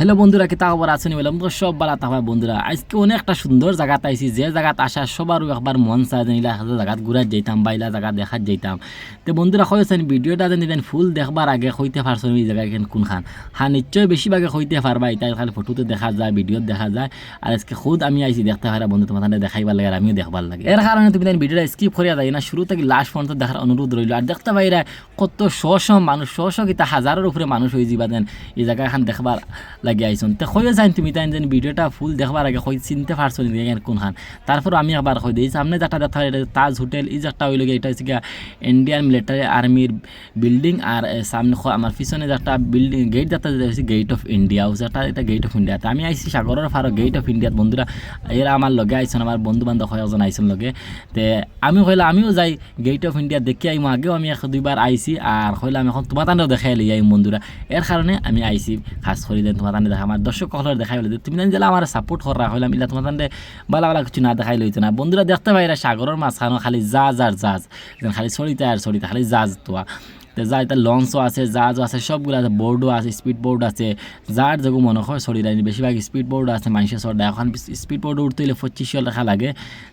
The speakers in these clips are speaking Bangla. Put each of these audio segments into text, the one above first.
হ্যালো বন্ধুরা, কি তা খবর আছেন বললাম তো সব বালা তাহলে বন্ধুরা, আজকে অনেকটা সুন্দর জায়গাতে আইছি। যে জায়গাত আসা সবারও একবার মন চায় যে ইলা জায়গাত ঘুরা যাইতাম বা ইলা জায়গা দেখাত যাইতাম। তো বন্ধুরা কয়েছেন ভিডিওটা যেন দিবেন ফুল দেখবার আগে হইতে পারছেন এই জায়গা কেন কোনখান? হ্যাঁ নিশ্চয় বেশিরভাগে হইতে পারবা এটা খালি ফটোতে দেখা যায়, ভিডিওত দেখা যায়। আর আজকে খুদ আমি আইছি, দেখতে পারা বন্ধু, তোমার দেখাইবার লাগে আর আমিও দেখবার লাগে। এর কারণে তুমি দেন ভিডিওটা স্কিপ করিয়া যায় না, শুরু থেকে লাস্ট পর্যন্ত দেখার অনুরোধ রইল। আর দেখতে পাইরা কত শ মানুষ শ শ কিতা হাজারের উপরে মানুষ হয়ে যাবা দেন এই জায়গা খান দেখবার লাগে আইসন তে কইও যাইন তুমি তাই যেন ভিডিওটা ফুল দেখবার আগে কই চিনতে পারছ নি কোনখান? তারপর আমি আবার কই দিই, সামনে যেটা দেখা তাজ হোটেল, এই যেটা হইল গিয়ে এটা হচ্ছে ইন্ডিয়ান মিলিটারি আর্মির বিল্ডিং আর সামনে আমার পিছনে যেটা বিল্ডিং গেট যেটা যেটা হচ্ছে গেট অফ ইন্ডিয়া যেটা এটা গেট অফ ইন্ডিয়া আমি আইছি সাগরের ফারো গেট অফ ইন্ডিয়াত বন্ধুরা, এরা আমার লগে আইসন আমার বন্ধু বান্ধব কয়েকজন আইসন লগে। তে আমি কইলাম, আমিও যাই গেট অফ ইন্ডিয়া দেখি আইম। আগেও আমি এক দুইবার আইছি, আর কইলাম এখন তোমার তান্ডেও দেখাই লই আইম বন্ধুরা। এর কারণে আমি আইছি, খাস করে দেন তোমার তান্ডে দেখা, আমার দর্শক সকলের দেখাই বলে তুমি জানি যে আমার সাপোর্ট করা হইলাম, ইলা তোমার তান্ডে বালা বালা কিছু না দেখাই লইতো না। বন্ধুরা, দেখতে পাইরা সাগরের মাঝখানো খালি জাজ আর জাজ, যেন খালি সরিতে আর সরিতে খালি জাজ তোয়া। তো যা এটা লঞ্চও আছে জাহাজও আছে, সবগুলো আছে বোর্ডও আছে স্পিড বোর্ড আছে। যার যেগুলো মনে হয় সরি রাখি বেশিরভাগ স্পিড বোর্ড আছে মানুষের সরটা এখন স্পিড বোর্ডে উঠতে হলে পঁচিশশো টাকা লাগে,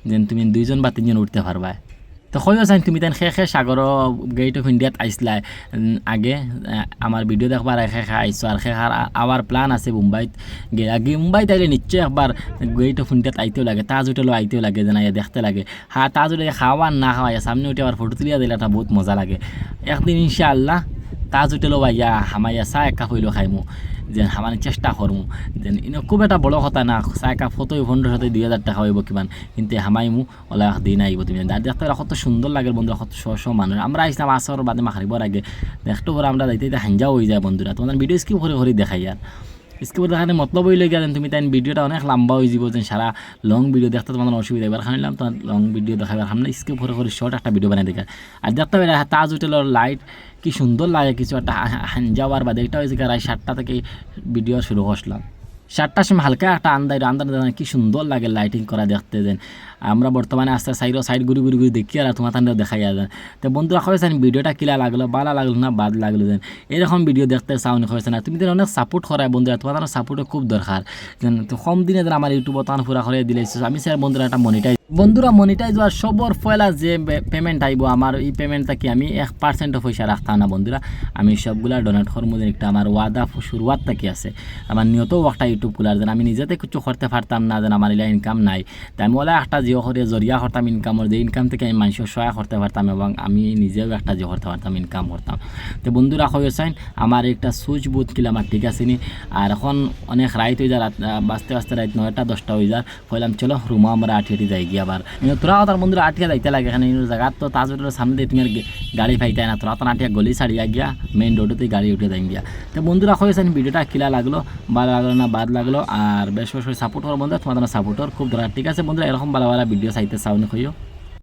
যেন তুমি দুইজন বা তিনজন উঠতে পারবা তো কইও চাই তুমি তেন শেষে সাগর গেট অফ ইন্ডিয়াত আইসলা আগে আমার ভিডিও দেখবার শেষে আইসো আর শেষার আবার প্ল্যান আছে মুম্বাইত গে- আগে মুম্বাইত আইলে নিশ্চয় একবার গেট অফ ইন্ডিয়াত আইতেও লাগে, তাজ হোটেলও আইতেও লাগে আইয়া দেখতে লাগে। হ্যাঁ তাজ হোটেলে খাওয়া না খাওয়া সামনে উঠে আবার ফটো তুলিয়া দিলে একটা বহুত মজা লাগে। একদিন ইনশাআল্লাহ তাজ হোটেলও ভাইয়া হামাইয়া চা এক হইলেও খাইমু। যেন হামানি চেষ্টা করমু। যেন ইনো খুব একটা বড় কথা না, সাইকা ফতোই ভন্ডর সাথে দুই হাজার টাকা হইব কিমান। কিন্তু হামাই মু ওলা দিন আইব তুমি আর দেখতে কত সুন্দর লাগে বন্ধু কত শ শ মানুষ। আমরা আইসলাম আসর বাদে মাখারিবার আগে। দেখতে পরে আমরা দেখতে হাঞ্জাও হয়ে যায় বন্ধুরা। তোমাদের ভিডিও স্কিপ করে করে দেখাই আর। স্কিপ দেখানে মতলব হয়ে গেলেন। তুমি তাই ভিডিওটা অনেক লম্বা হয়ে যাব যে সারা লং ভিডিও দেখতে তোমার অসুবিধা এবার খানিলাম তোমার লং ভিডিও দেখাবার আমরা স্কিপ করে করে শর্ট একটা ভিডিও বানাই দেখা আর দেখতে পাই তাজ হোটেলের লাইট কি সুন্দর লাগে, কিছু একটা যাওয়ার বাদে এটা হয়েছে রায় সাতটা থেকে ভিডিও শুরু করছিলাম সাতটার সময় হালকা একটা আন্দার আন্দার কি সুন্দর লাগে লাইটিং করা দেখতে দেন আমরা বর্তমানে আস্তে সাইড সাইড ঘুরি ঘুরি ঘুরি দেখি আর তোমার তান্ডেও দেখা যায় দেন তো বন্ধুরা হয়েছেন ভিডিওটা কিলা লাগল, বালা লাগল না, বাদ লাগল দেন এরকম ভিডিও দেখতে চাও না না তুমি তো অনেক সাপোর্ট করায় বন্ধুরা, তোমার সাপোর্টও খুব দরকার। তো কম দিনে যেন আমার ইউটিউব তান পুরা করে দিলে। আমি স্যার বন্ধুরা একটা মনিটাইজ বন্ধুরা মনিটাইজ হওয়ার সবর পয়লা যে পেমেন্ট আইব, আমার এই পেমেন্টটা কি আমি এক পার্সেন্টও পয়সা রাখতাম না বন্ধুরা। আমি সবগুলা ডোনেট যেন একটা আমার ওয়াদা শুরুয়াত থেকে আছে। আমার নিয়ত একটা ইউটিউব খোলার যেন, আমি নিজেতে কিছু করতে পারতাম না যেন আমার এলা ইনকাম নাই। তাই আমি ওলা একটা জিও করে জরিয়া করতাম ইনকামের যে ইনকাম থেকে আমি মানুষের সহায় করতে পারতাম এবং আমি নিজেও একটা জিও করতে পারতাম ইনকাম করতাম তো বন্ধুরা হয়েছেন আমার একটা সুইচ বুথ কিলা আমার ঠিক আছে নি? আর এখন অনেক রাইত হয়ে যায় বাঁচতে বাঁচতে রাত নয়টা, দশটা হয়ে যায়। কইলাম, চলো রুমা আমরা আঠিয়ে যাই গিয়ে আবার তোরা তার বন্ধুরা আঠিয়া যাইতে লাগে। এখানে জায়গা তো তাজ হোটেলের সামনে দিয়ে তুমি আর গাড়ি পাইতে না। তোরা তো আঠিয়া গলি ছাড়িয়া গিয়া মেইন রোডেতেই গাড়ি উঠে যাই গিয়া। তো বন্ধুরা হয়েছেন ভিডিওটা কিলা লাগল? ভালো লাগল না বাদ লাগল। আর বেশ বেশ সাপোর্ট করো বন্ধুরা তোমাদের সাপোর্টর খুব ঠিক আছে বন্ধুরা, এরকম ভালো ভালো ভিডিও চাইতে চাও না